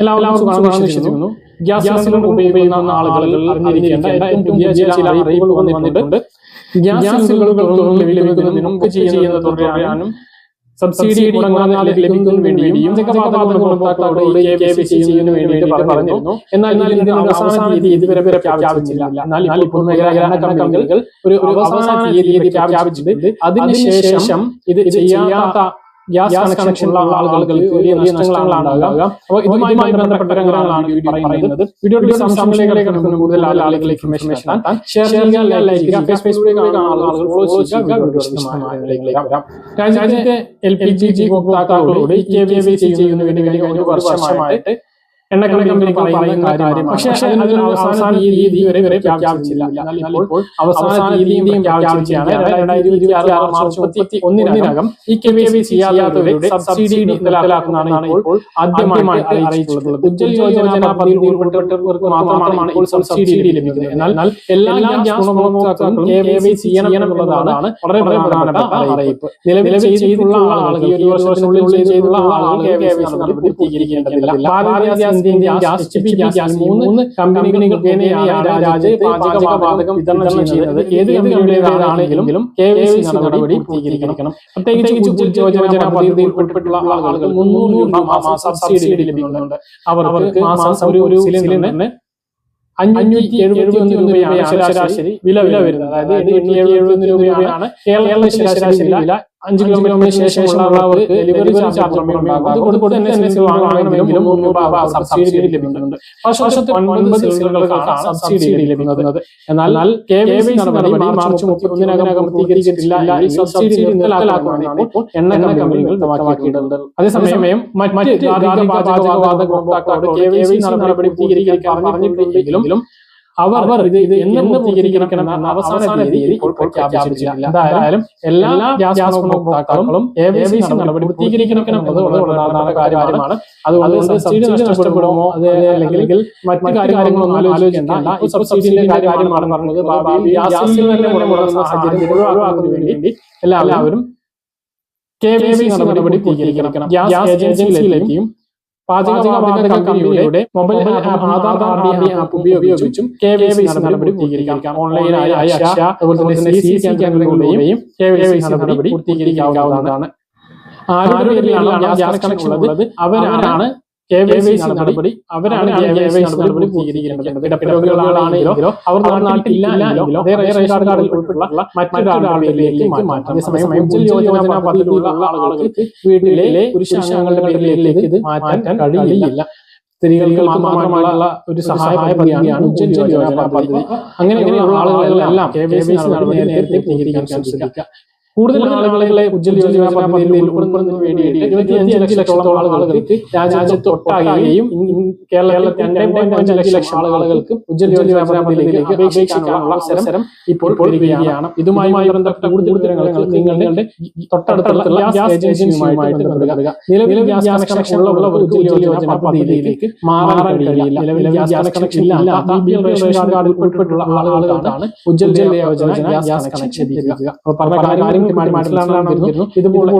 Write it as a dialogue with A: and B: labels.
A: എല്ലാവർക്കും gas cylinder ഉപയോഗിക്കുന്ന ആളുകൾ അറിഞ്ഞിരിക്കേണ്ട ഏറ്റവും പുതിയ ചില അറിയിപ്പുകൾ വന്നിട്ടുണ്ട്. ഗ്യാസ് സിലിണ്ടറുകൾ ലഭിക്കുന്നതിനും ബുക്ക് ചെയ്യുന്നത് തുടരാനും സബ്സിഡി മുടങ്ങാതെ ലഭിക്കുന്നതിന് വേണ്ടിയും പാചക ഗുണഭോക്താക്കളോട് കെ വി ചെയ്യുന്നതിന് വേണ്ടിയിട്ട് പറഞ്ഞിരുന്നു. എന്നാൽ ഇതിന്റെ അവസാന തീയതി ഇതുവരെ പ്രഖ്യാപിച്ചില്ല. എന്നാൽ ഇപ്പോൾ പൊതുമേഖലാ കമ്പനികൾ ഒരു ഒരു അവസാന തീയതി പ്രഖ്യാപിച്ചിട്ടുണ്ട്. അതിനുശേഷം ഇത് ചെയ്യാത്ത ഗ്യാസ് കണക്ഷൻ ഉള്ള ആളുകൾക്ക് വലിയ നഷ്ടങ്ങളാണ് ഉണ്ടാകുക അപ്പോൾ ഇതുമായി ബന്ധപ്പെട്ട കാര്യങ്ങളാണ് വീഡിയോ പറയുന്നത്. വീഡിയോയുടെ സംശയങ്ങളിലേക്ക് കടക്കുന്ന കൂടുതൽ ആളുകളിലേക്ക് ഇൻഫർമേഷൻ എത്താൻ ഷെയർ ചെയ്യുക ലൈക്ക് ചെയ്യുക ഫേസ്ബുക്കിലേക്ക് ആളുകൾ ഫോളോ ചെയ്യുക. വീഡിയോ വിശദമായതിലേക്ക് വരാം. രാജ്യത്തെ എൽ പി ജി ഉപഭോക്താക്കളോട് കെ വി സി ചെയ്യുന്നതിന് വേണ്ടി കഴിഞ്ഞ വർഷമായിട്ട് എണ്ണക്കണ കമ്പനി പറയുന്ന കാര്യം പക്ഷേ അതിനൊരു അവസാന തീയതി വരെ വരെ പ്രഖ്യാപിച്ചില്ല എന്നാൽ ഇപ്പോൾ അവസാന തീയതിയും പ്രഖ്യാപിച്ചാണ് രണ്ടായിരത്തി ഇരുപത്തി ആറ് മാർച്ച് മുപ്പത്തി ഒന്നിനകം ഈ കെ വി സി ചെയ്യാത്തവരുടെ സബ്സിഡി ഇപ്പോൾ അറിയിച്ചിട്ടുള്ളത്. ഉജ്ജൽ യോജന പദ്ധതിയിൽ ഉൾപ്പെട്ടവർക്ക് മാത്രമാണ് ഇപ്പോൾ സബ്സിഡി ലഭിക്കുന്നത്. എന്നാൽ എല്ലാ ഗ്യാസ് ഗുണഭോക്താക്കളും കെ വി സി ചെയ്യണം എന്നുള്ളതാണ് വളരെ പ്രധാനപ്പെട്ട അറിയിപ്പ്. നിലവിൽ ചെയ്തിട്ടുള്ള ആളുകൾ ഈ ഒരു വർഷത്തിനുള്ളിൽ ചെയ്തിട്ടുള്ള ആളുകൾ കെ വി സി നടപടി പൂർത്തീകരിക്കേണ്ടതില്ല ഭാരത് ഗ്യാസ് ഗ്യാസ് മൂന്ന് കമ്പനികൾ പാചകവാതകം വിതരണം ചെയ്യുന്നത്. ഏത് കമ്പനിയുടേതാണെങ്കിലും കെ വി സി നടപടി പൂർത്തീകരിക്കണം. പ്രത്യേകിച്ച് പദ്ധതിയിൽ ഉൾപ്പെട്ടിട്ടുള്ള ആളുകൾ മുന്നൂറ് രൂപ മാസം സബ്സിഡി ലഭിക്കുന്നുണ്ട്. അവർക്ക് മാസം ഒരു സിലിണ്ടറിന് അഞ്ഞൂറ്റി എഴുപത്തി രൂപയാണ് ശരാശരി വില വില വരുന്നത്. അതായത് എണ്ണൂറ്റി എഴുപത്തി രൂപയാണ് കേരളത്തിലെ ശരാശരി വില അഞ്ച് കിലോമീറ്ററിന് ശേഷമുള്ളവർക്ക് ഡെലിവറി ചാർജ് ഉണ്ടാകും. അത് കൊടുത്ത് തന്നെ വാങ്ങണമെങ്കിലും രൂപ സബ്സിഡി ലഭിക്കുന്നുണ്ട്. വർഷത്തെ ഒൻപത് സിലിണ്ടറുകൾക്കാണ് സബ്സിഡി ലഭിക്കുന്നത്. എന്നാൽ കെ വി സി നടപടി മാർച്ച് മുപ്പത്തിയൊന്നിനകം പൂർത്തീകരിച്ചിട്ടില്ല. എങ്കിൽ സബ്സിഡി നിർത്തലാക്കുവാനാണ് ഇപ്പോൾ എണ്ണ കമ്പനികൾ അതേസമയം മറ്റ് ഗാർഹിക പാചകവാതക ഉപഭോക്താക്കളോട് കെ വി സി നടപടി പൂർത്തീകരിക്കാൻ പറഞ്ഞിട്ടുണ്ടെങ്കിലും അവർ ഇത് ഇത് എന്ന് പൂർത്തീകരിക്കണം എന്ന അവസാന തീയതി ഇപ്പോൾ പ്രഖ്യാപിച്ചിട്ടില്ല. എന്തായാലും എല്ലാ ഗ്യാസ് ഉപഭോക്താക്കളും എ വി സി നടപടി പൂർത്തീകരിക്കണം എന്നത് വളരെ കാര്യമാണ്. അതുകൊണ്ട് സബ്സിഡി നഷ്ടപ്പെടുമോ? അല്ലെങ്കിൽ മറ്റു കാര്യങ്ങളൊന്നും ആലോചിക്കേണ്ട ഈ സബ്സിഡിന്റെ കാര്യമാണ് പറഞ്ഞത്. ഗ്യാസിൽ തന്നെ സാഹചര്യം ഒഴിവാക്കുന്നതിന് വേണ്ടി എല്ലാവരും കെ വി സി നടപടി പൂർത്തീകരിക്കണം. ഗ്യാസ് ഏജൻസിയിലേക്കും പാചകവാതക കമ്പനിയുടെ മൊബൈൽ ആപ്പ് ആധാർ ആപ്പ് ഉപയോഗിച്ചും കെ വി സി നടപടി പൂർത്തീകരിക്കാം. ഓൺലൈനായി അക്ഷ അതുപോലെ തന്നെ സി സി കേന്ദ്രങ്ങളുടെയും കെ വി സി നടപടി പൂർത്തീകരിക്കാവുന്നതാണ്. ആരോഗ്യ ഗ്യാസ് കണക്ഷൻ ഉള്ളത്. അവരാണ് കെ വി സി നടപടി അവരാണ് കെ വി സി നടപടി പൂർത്തീകരിക്കേണ്ടത്. ഇടപെടലുകളാണെങ്കിലോ അവർ നാട്ടിലില്ലെങ്കിലോ അതേ റേഷൻ കാർഡിൽ ഉൾപ്പെട്ടുള്ള മറ്റൊരാളുകളിലേക്ക് മാറ്റാം. അതേസമയം ഉജ്ജൽ യോജന പദ്ധതിയിലുള്ള ആളുകൾക്ക് വീട്ടിലെ പുരുഷാംഗങ്ങളുടെ പേരിലേക്ക് ഇത് മാറ്റാൻ കഴിയില്ല. സ്ത്രീകൾക്ക് മാത്രമായുള്ള ഒരു സഹായ പദ്ധതിയാണ് ഉജ്ജൽ യോജന പദ്ധതി. അങ്ങനെയുള്ള ആളുകളെല്ലാം കെ വി സി നടപടി നേരത്തെ പൂർത്തീകരിക്കാൻ കൂടുതൽ ആളുകളെ ഉജ്ജ്വല യോജന പദ്ധതിയിൽ ഉൾപ്പെടുന്നതിന് വേണ്ടിയിട്ട് ഇരുപത്തിയഞ്ച് ലക്ഷത്തോളം ആളുകൾക്ക് രാജ്യത്ത് ഒട്ടാകുകയും കേരളത്തിൽ രണ്ടേ പോയിന്റ് അഞ്ച് ലക്ഷം ആളുകൾക്ക് ഉജ്ജ്വല യോജന പദ്ധതിയിലേക്ക് അപേക്ഷിക്കാനുള്ള അവസരം ഇപ്പോൾ വരികയാണ് ഇതുമായി ബന്ധപ്പെട്ട കൂടുതൽ വിവരങ്ങൾക്ക് നിങ്ങളുടെ തൊട്ടടുത്തുള്ള ഗ്യാസ് ഏജൻസിയുമായിട്ട് ബന്ധപ്പെടുക. നിലവിൽ ഗ്യാസ് കണക്ഷൻ ഉള്ള ഉജ്ജ്വല യോജന പദ്ധതിയിലേക്ക് മാറാൻ കഴിയില്ല. നിലവിൽ ഗ്യാസ് കണക്ഷൻ ഇല്ലാത്ത റേഷൻ കാർഡിൽ ഉൾപ്പെട്ടുള്ള ആളുകൾക്കാണ് ഉജ്ജ്വല യോജന ഗ്യാസ് കണക്ഷൻ ലഭിക്കുക അപ്പോൾ പല മാറ്റി മനസ്സിലാക്കാൻ ഇതുപോലെ